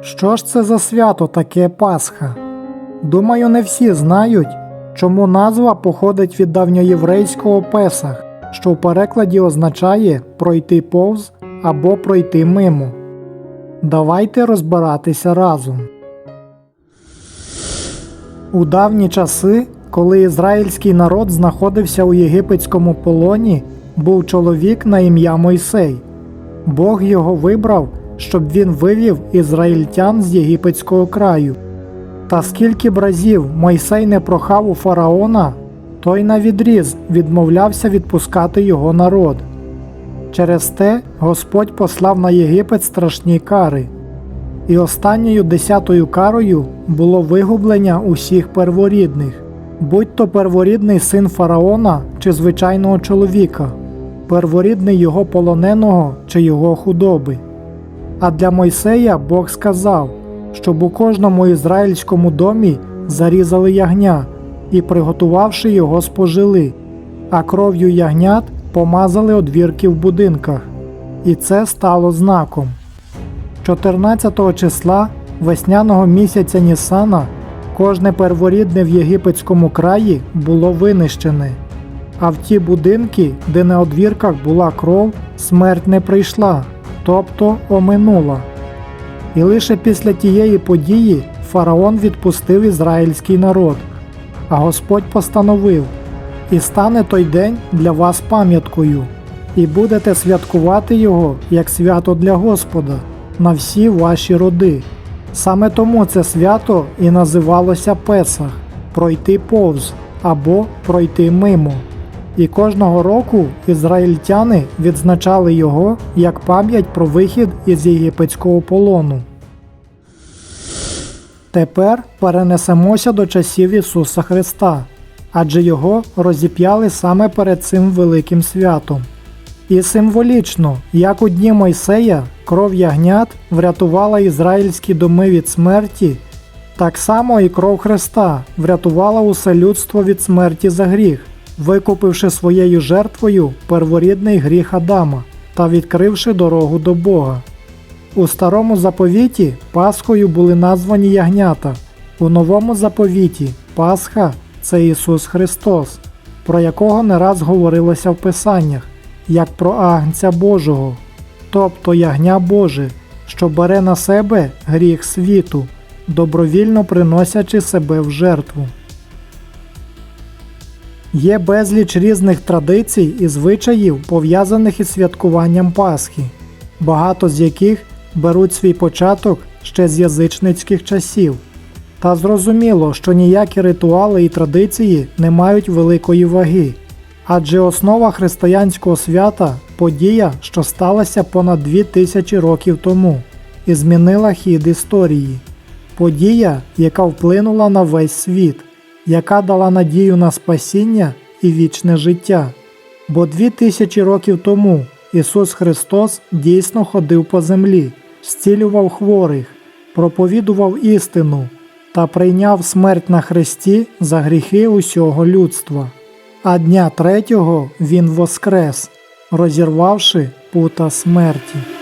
Що ж це за свято таке Пасха? Думаю, не всі знають, чому назва походить від давньоєврейського Песах, що в перекладі означає пройти повз або пройти мимо. Давайте розбиратися разом. У давні часи, коли ізраїльський народ знаходився у єгипетському полоні, був чоловік на ім'я Мойсей. Бог його вибрав, щоб він вивів ізраїльтян з єгипетського краю. Та скільки б разів Мойсей не прохав у фараона, той на відріз відмовлявся відпускати його народ. Через те Господь послав на Єгипет страшні кари. І останньою десятою карою було вигублення усіх перворідних, будь то перворідний син фараона чи звичайного чоловіка, перворідний його полоненого чи його худоби. А для Мойсея Бог сказав, щоб у кожному ізраїльському домі зарізали ягня і, приготувавши його, спожили, а кров'ю ягнят помазали одвірки в будинках. І це стало знаком. 14 числа весняного місяця Нісана кожне перворідне в єгипетському краї було винищене, а в ті будинки, де на одвірках була кров, смерть не прийшла, тобто оминула. І лише після тієї події фараон відпустив ізраїльський народ, а Господь постановив: І стане той день для вас пам'яткою, і будете святкувати його як свято для Господа на всі ваші роди. Саме тому це свято і називалося Песах пройти повз або пройти мимо. І кожного року ізраїльтяни відзначали його як пам'ять про вихід із єгипетського полону. Тепер перенесемося до часів Ісуса Христа, адже його розіп'яли саме перед цим великим святом. І символічно, як у дні Мойсея кров ягнят врятувала ізраїльські доми від смерті, так само і кров Христа врятувала усе людство від смерті за гріх, викупивши своєю жертвою перворідний гріх Адама та відкривши дорогу до Бога. У старому заповіті Пасхою були названі ягнята, у новому заповіті Пасха це Ісус Христос, про якого не раз говорилося в Писаннях, як про Агнця Божого, тобто ягня Боже, що бере на себе гріх світу, добровільно приносячи себе в жертву. Є безліч різних традицій і звичаїв, пов'язаних із святкуванням Пасхи, багато з яких беруть свій початок ще з язичницьких часів. Та зрозуміло, що ніякі ритуали і традиції не мають великої ваги, адже основа християнського свята подія, що сталася понад дві тисячі років тому, і змінила хід історії. Подія, яка вплинула на весь світ, яка дала надію на спасіння і вічне життя. Бо дві тисячі років тому Ісус Христос дійсно ходив по землі, зцілював хворих, проповідував істину та прийняв смерть на хресті за гріхи усього людства. А дня третього Він воскрес, розірвавши пута смерті.